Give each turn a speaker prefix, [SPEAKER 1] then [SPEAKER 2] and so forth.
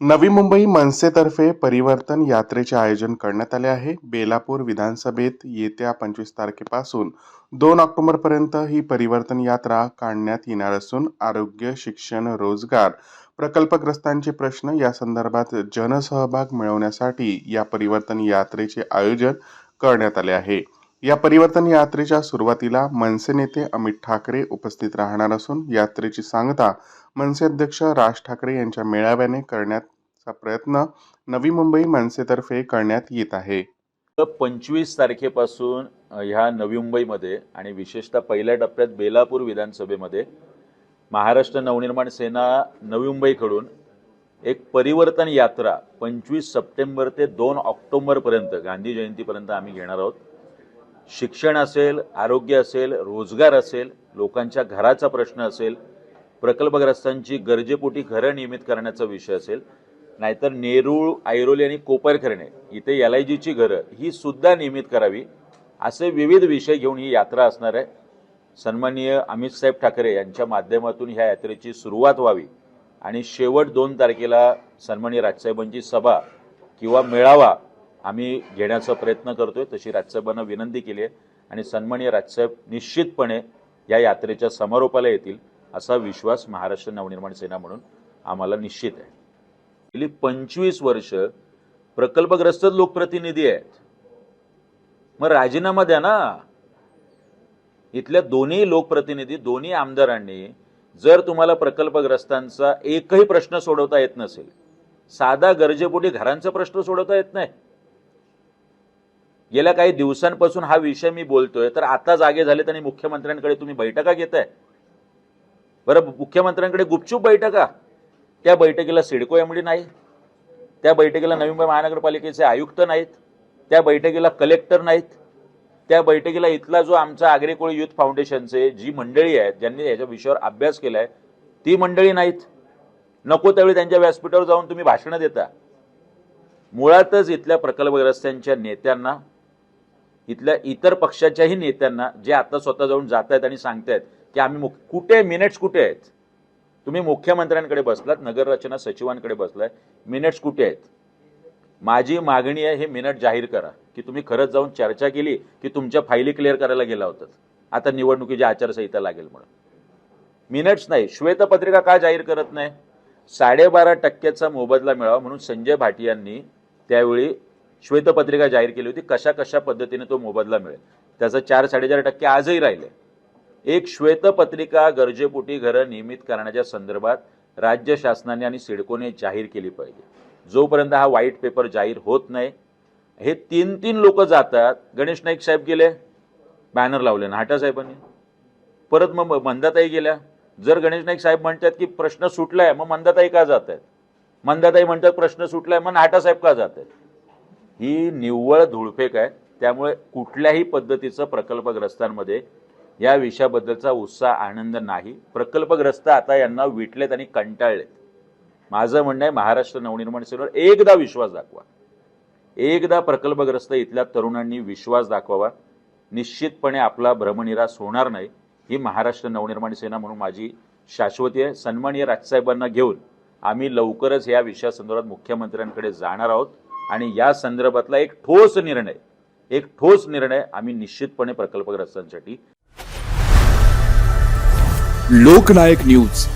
[SPEAKER 1] नवी मुंबई मनसेतर्फे परिवर्तन यात्रेचे आयोजन करण्यात आले आहे. बेलापूर विधानसभेत येत्या पंचवीस तारखेपासून दोन ऑक्टोबरपर्यंत ही परिवर्तन यात्रा काढण्यात येणार असून आरोग्य शिक्षण रोजगार प्रकल्पग्रस्तांचे प्रश्न या संदर्भात जनसहभाग मिळवण्यासाठी या परिवर्तन यात्रेचे आयोजन करण्यात आले आहे. या परिवर्तन यात्रेच्या सुरुवातीला मनसे नेते अमित ठाकरे उपस्थित राहणार असून यात्रेची सांगता मनसे अध्यक्ष राज ठाकरे यांच्या मेळाव्याने करण्याचा प्रयत्न नवी मुंबई मनसेतर्फे करण्यात येत आहे.
[SPEAKER 2] पंचवीस तारखेपासून ह्या नवी मुंबईमध्ये आणि विशेषतः पहिल्या टप्प्यात बेलापूर विधानसभेमध्ये महाराष्ट्र नवनिर्माण सेना नवी मुंबईकडून एक परिवर्तन यात्रा पंचवीस सप्टेंबर ते दोन ऑक्टोबरपर्यंत गांधी जयंतीपर्यंत आम्ही घेणार आहोत. शिक्षण असेल आरोग्य असेल रोजगार असेल लोकांच्या घराचा प्रश्न असेल प्रकल्पग्रस्तांची गरजेपोटी घरं नियमित करण्याचा विषय असेल नाहीतर नेरूळ ऐरोली आणि कोपरखर्णे इथे एल आय जीची घरं ही सुद्धा नियमित करावी असे विविध विषय घेऊन ही यात्रा असणार आहे. सन्माननीय अमित साहेब ठाकरे यांच्या माध्यमातून ह्या यात्रेची सुरुवात व्हावी आणि शेवट दोन तारखेला सन्माननीय राजसाहेबांची सभा किंवा मेळावा आम्ही घेण्याचा प्रयत्न करतोय तशी राजसाहेबांना विनंती केली आहे आणि सन्माननीय राजसाहेब निश्चितपणे या यात्रेच्या समारोपाला येतील असा विश्वास महाराष्ट्र नवनिर्माण सेना म्हणून आम्हाला निश्चित आहे. गेली पंचवीस वर्ष प्रकल्पग्रस्त लोकप्रतिनिधी आहेत. मग राजीनामा द्या ना. इथल्या दोन्ही लोकप्रतिनिधी दोन्ही आमदारांनी जर तुम्हाला प्रकल्पग्रस्तांचा एकही प्रश्न सोडवता येत नसेल साधा गरजेपोटी घरांचा प्रश्न सोडवता येत नाही गेल्या काही दिवसांपासून हा विषय मी बोलतोय तर आता जागे झाले आणि मुख्यमंत्र्यांकडे तुम्ही बैठका घेताय. बरं मुख्यमंत्र्यांकडे गुपचूप बैठका? त्या बैठकीला सिडको एमडी नाही त्या बैठकीला नवी मुंबई महानगरपालिकेचे आयुक्त नाहीत त्या बैठकीला कलेक्टर नाहीत त्या बैठकीला इथला जो आमचा आग्रेकोळी युथ फाउंडेशनचे जी मंडळी आहेत ज्यांनी याच्या विषयावर अभ्यास केलाय ती मंडळी नाहीत. नको त्यावेळी त्यांच्या व्यासपीठावर जाऊन तुम्ही भाषणं देता. मुळातच इथल्या प्रकल्पग्रस्तांच्या नेत्यांना इथल्या इतर पक्षाच्याही नेत्यांना जे आता स्वतः जाऊन जात आहेत आणि सांगतायत की आम्ही मुख- कुठे मिनिट्स कुठे आहेत? तुम्ही मुख्यमंत्र्यांकडे बसलात नगररचना सचिवांकडे बसलाय मिनिट्स कुठे आहेत? माझी मागणी आहे हे मिनिट जाहीर करा की तुम्ही खरंच जाऊन चर्चा केली की तुमच्या फायली क्लिअर करायला गेला होतात. आता निवडणुकीची आचारसंहिता लागेल म्हणून. मिनिट्स नाही श्वेतपत्रिका का जाहीर करत नाही? साडेबारा टक्क्याचा मोबदला मिळावा म्हणून संजय भाटियांनी त्यावेळी श्वेतपत्रिका जाहीर केली होती कशा कशा पद्धतीने तो मोबदला मिळेल. त्याचं चार साडेचार टक्के आजही राहिले. एक श्वेतपत्रिका गरजेपोटी घरं नियमित करण्याच्या संदर्भात राज्य शासनाने आणि सिडकोने जाहीर केली पाहिजे. जोपर्यंत हा व्हाईट पेपर जाहीर होत नाही हे तीन तीन लोक जातात. गणेश नाईक साहेब गेले बॅनर लावले नाटा साहेबांनी. परत मग मंदाताई गेल्या. जर गणेश नाईक साहेब म्हणतात की प्रश्न सुटलाय मग मंदाताई का जात आहेत मंदाताई म्हणतात प्रश्न सुटलाय मग नाटा साहेब का जात आहेत ही निव्वळ धुळफेक आहे. त्यामुळे कुठल्याही पद्धतीचं प्रकल्पग्रस्तांमध्ये या विषयाबद्दलचा उत्साह आनंद नाही. प्रकल्पग्रस्त आता यांना विटलेत आणि कंटाळलेत. माझं म्हणणं आहे महाराष्ट्र नवनिर्माण सेनेवर एकदा विश्वास दाखवा. एकदा प्रकल्पग्रस्त इथल्या तरुणांनी विश्वास दाखवावा. निश्चितपणे आपला भ्रमनिरास होणार नाही. ही महाराष्ट्र नवनिर्माण सेना म्हणून माझी शाश्वती आहे. सन्माननीय राजसाहेबांना घेऊन आम्ही लवकरच या विषयासंदर्भात मुख्यमंत्र्यांकडे जाणार आहोत. आणि या संदर्भातला एक ठोस निर्णय एक ठोस निर्णय आम्ही निश्चितपणे प्रकल्पग्रस्तांसाठी.
[SPEAKER 3] लोकनायक न्यूज.